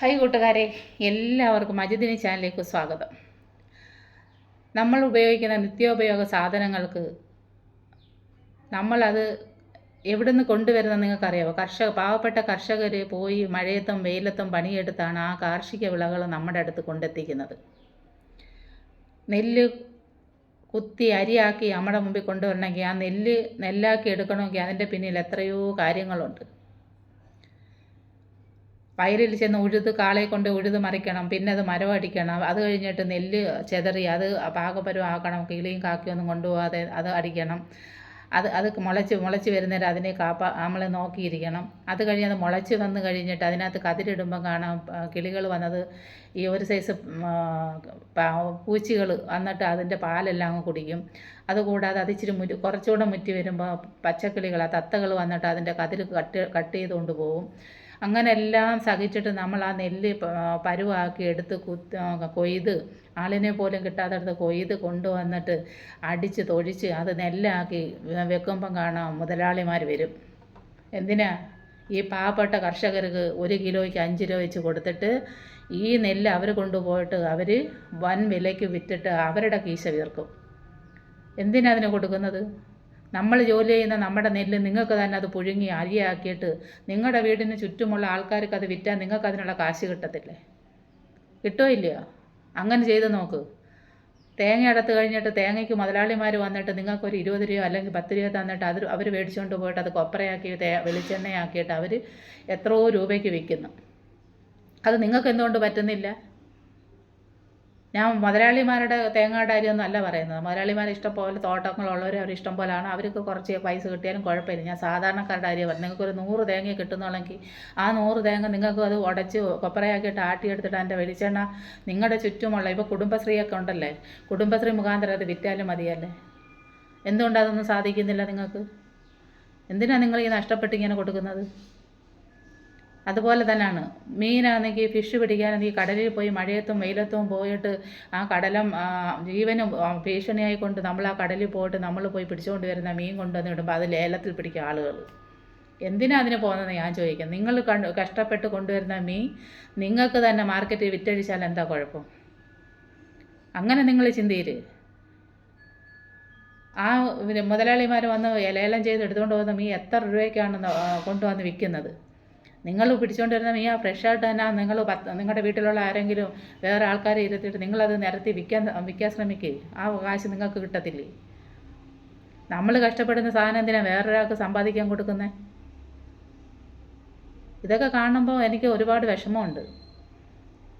Hi കൂട്ടുകാരെ എല്ലാവർക്കും അജിതിനി ചാനലിലേക്ക് സ്വാഗതം. നമ്മൾ ഉപയോഗിക്കുന്ന നിത്യോപയോഗ സാധനങ്ങൾക്ക് നമ്മളത് എവിടെ നിന്ന് കൊണ്ടുവരുന്ന നിങ്ങൾക്കറിയാമോ കർഷക പാവപ്പെട്ട കർഷകർ പോയി മഴയത്തും വെയിലത്തും പണിയെടുത്താണ് ആ കാർഷിക വിളകൾ നമ്മുടെ അടുത്ത് കൊണ്ടെത്തിക്കുന്നത്. നെല്ല് കുത്തി അരിയാക്കി നമ്മുടെ മുമ്പിൽ കൊണ്ടുവരണമെങ്കിൽ ആ നെല്ല് നെല്ലാക്കി എടുക്കണമെങ്കിൽ അതിന്റെ പിന്നിൽ എത്രയോ കാര്യങ്ങളുണ്ട്. വയലിൽ ചെന്ന് ഉഴുത് കാളയെ കൊണ്ട് ഉഴുത് മറിക്കണം പിന്നെ അത് മരമടിക്കണം അത് കഴിഞ്ഞിട്ട് നെല്ല് ചെതറി അത് പാകപരം ആക്കണം കിളിയും കാക്കിയൊന്നും കൊണ്ടുപോകാതെ അത് അടിക്കണം. അത് അത് മുളച്ച് മുളച്ച് വരുന്നേരം അതിനെ കാപ്പ നമ്മൾ നോക്കിയിരിക്കണം. അത് കഴിഞ്ഞ് അത് മുളച്ച് വന്ന് കഴിഞ്ഞിട്ട് അതിനകത്ത് കതിരിടുമ്പം കാണാം കിളികൾ വന്നത് ഈ ഒരു സൈസ് പൂച്ചികൾ വന്നിട്ട് അതിന്റെ പാലെല്ലാം കുടിക്കും. അതുകൂടാതെ അത് ഇച്ചിരി മുറ്റി കുറച്ചുകൂടെ മുറ്റി വരുമ്പോൾ പച്ചക്കിളികൾ ആ തത്തകൾ വന്നിട്ട് അതിന്റെ കതിര് കട്ട് കട്ട് ചെയ്തുകൊണ്ട് പോകും അങ്ങനെ എല്ലാം സഹിച്ചിട്ട് നമ്മൾ ആ നെല്ല് പരുവാക്കി എടുത്ത് കുത്ത് കൊയ്ത് ആളിനെ പോലും കിട്ടാത്തടത്ത് കൊയ്ത് കൊണ്ടുവന്നിട്ട് അടിച്ച് തൊഴിച്ച് അത് നെല്ലാക്കി വെക്കുമ്പം കാണാം മുതലാളിമാർ വരും. എന്തിനാ? ഈ പാവപ്പെട്ട കർഷകർക്ക് ഒരു കിലോയ്ക്ക് അഞ്ച് രൂപ വെച്ച് കൊടുത്തിട്ട് ഈ നെല്ല് അവർ കൊണ്ടുപോയിട്ട് അവർ വൻ വിലയ്ക്ക് വിറ്റിട്ട് അവരുടെ കീശ വീർക്കും. എന്തിനാ അതിന് കൊടുക്കുന്നത്? നമ്മൾ ജോലി ചെയ്യുന്ന നമ്മുടെ നെല്ല് നിങ്ങൾക്ക് തന്നെ അത് പുഴുങ്ങി അരിയാക്കിയിട്ട് നിങ്ങളുടെ വീടിന് ചുറ്റുമുള്ള ആൾക്കാർക്ക് അത് വിറ്റാൽ നിങ്ങൾക്ക് അതിനുള്ള കാശ് കിട്ടത്തില്ലേ? കിട്ടുമോ ഇല്ലയോ? അങ്ങനെ ചെയ്ത് നോക്ക്. തേങ്ങ അടുത്ത് കഴിഞ്ഞിട്ട് തേങ്ങയ്ക്ക് മുതലാളിമാർ വന്നിട്ട് നിങ്ങൾക്കൊരു ഇരുപത് രൂപ അല്ലെങ്കിൽ പത്ത് രൂപ തന്നിട്ട് അത് അവർ മേടിച്ചുകൊണ്ട് പോയിട്ട് അത് കൊപ്പറയാക്കി തേ വെളിച്ചെണ്ണയാക്കിയിട്ട് അവർ എത്രയോ രൂപയ്ക്ക് വിൽക്കുന്നു. അത് നിങ്ങൾക്ക് എന്തുകൊണ്ട് പറ്റുന്നില്ല? ഞാൻ മുതലാളിമാരുടെ തേങ്ങയുടെ കാര്യമൊന്നും അല്ല പറയുന്നത്. മുതലാളിമാർ ഇഷ്ടം പോലെ തോട്ടങ്ങളുള്ളവർ അവർ ഇഷ്ടം പോലെയാണ് അവർക്ക് കുറച്ച് പൈസ കിട്ടിയാലും കുഴപ്പമില്ല. ഞാൻ സാധാരണക്കാരുടെ കാര്യം പറഞ്ഞു നിങ്ങൾക്കൊരു നൂറ് തേങ്ങ കിട്ടുന്നുള്ളെങ്കിൽ ആ നൂറ് തേങ്ങ നിങ്ങൾക്ക് അത് ഉടച്ച് കൊപ്പറയാക്കിയിട്ട് ആട്ടിയെടുത്തിട്ട് അതിന്റെ വെളിച്ചെണ്ണ നിങ്ങളുടെ ചുറ്റുമുള്ള ഇപ്പോൾ കുടുംബശ്രീയൊക്കെ ഉണ്ടല്ലേ? കുടുംബശ്രീ മുഖാന്തരം അത് വിറ്റാലും മതിയല്ലേ? എന്തുകൊണ്ട് അതൊന്നും സാധിക്കുന്നില്ല നിങ്ങൾക്ക്? എന്തിനാണ് നിങ്ങൾ ഈ നഷ്ടപ്പെട്ട് ഇങ്ങനെ കൊടുക്കുന്നത്? അതുപോലെ തന്നെയാണ് മീനാണെങ്കിൽ ഫിഷ് പിടിക്കാനെങ്കിൽ കടലിൽ പോയി മഴയത്തും വെയിലത്തും പോയിട്ട് ആ കടലം ജീവനും ഭീഷണിയായിക്കൊണ്ട് നമ്മൾ ആ കടലിൽ പോയിട്ട് നമ്മൾ പോയി പിടിച്ചുകൊണ്ട് വരുന്ന മീൻ കൊണ്ടുവന്ന് ഇടുമ്പോൾ അത് ലേലത്തിൽ പിടിക്കുക ആളുകൾ എന്തിനാ അതിന് പോകുന്നത് ഞാൻ ചോദിക്കാം. നിങ്ങൾ കണ്ട് കഷ്ടപ്പെട്ട് കൊണ്ടുവരുന്ന മീൻ നിങ്ങൾക്ക് തന്നെ മാർക്കറ്റിൽ വിറ്റഴിച്ചാൽ എന്താ കുഴപ്പം? അങ്ങനെ നിങ്ങൾ ചിന്തയിൽ ആ മുതലാളിമാർ വന്ന് ലേലം ചെയ്ത് എടുത്തുകൊണ്ട് പോകുന്ന മീൻ എത്ര രൂപയ്ക്കാണ് കൊണ്ടുവന്ന് വിൽക്കുന്നത് നിങ്ങൾ പിടിച്ചുകൊണ്ടിരുന്ന മീൻ ഫ്രഷായിട്ട് തന്നെ നിങ്ങൾ പത്ത് നിങ്ങളുടെ വീട്ടിലുള്ള ആരെങ്കിലും വേറെ ആൾക്കാരെ ഇരുത്തിയിട്ട് നിങ്ങളത് നിരത്തി വിൽക്കാൻ വിൽക്കാൻ ശ്രമിക്കുക ആ കാശ് നിങ്ങൾക്ക് കിട്ടത്തില്ലേ? നമ്മൾ കഷ്ടപ്പെടുന്ന സാധനം എന്തിനാണ് വേറൊരാൾക്ക് സമ്പാദിക്കാൻ കൊടുക്കുന്നത് ഇതൊക്കെ കാണുമ്പോൾ എനിക്ക് ഒരുപാട് വിഷമമുണ്ട്.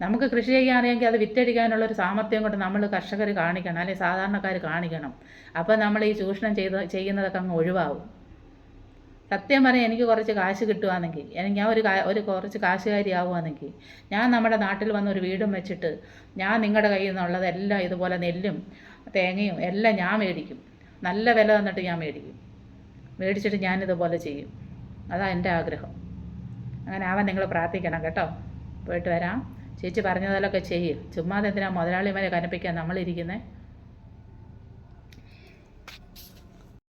നമുക്ക് കൃഷി ചെയ്യാൻ അറിയാമെങ്കിൽ അത് വിറ്റടിക്കാനുള്ളൊരു സാമർഥ്യം കൊണ്ട് നമ്മൾ കർഷകർ കാണിക്കണം അല്ലെങ്കിൽ സാധാരണക്കാർ കാണിക്കണം. അപ്പോൾ നമ്മൾ ഈ ചൂഷണം ചെയ്ത് ചെയ്യുന്നതൊക്കെ അങ്ങ് ഒഴിവാകും സത്യം പറയാം എനിക്ക് കുറച്ച് കാശ് കിട്ടുവാണെങ്കിൽ എനിക്ക് ഞാൻ ഒരു ഒരു കുറച്ച് കാശുകാരി ആവുകയാണെങ്കിൽ ഞാൻ നമ്മുടെ നാട്ടിൽ വന്ന് ഒരു വീടും വെച്ചിട്ട് ഞാൻ നിങ്ങളുടെ കയ്യിൽ നിന്നുള്ളതെല്ലാം ഇതുപോലെ നെല്ലും തേങ്ങയും എല്ലാം ഞാൻ മേടിക്കും. നല്ല വില തന്നിട്ട് ഞാൻ മേടിക്കും. മേടിച്ചിട്ട് ഞാൻ ഇതുപോലെ ചെയ്യും. അതാ എന്റെ ആഗ്രഹം. അങ്ങനെ ആവാൻ നിങ്ങൾ പ്രാർത്ഥിക്കണം കേട്ടോ. പോയിട്ട് വരാം. ചേച്ചി പറഞ്ഞതിലൊക്കെ ചെയ്യും. ചുമ്മാതെ എന്തിനാ മുതലാളിമാരെ കനപ്പിക്കാൻ നമ്മളിരിക്കുന്നത്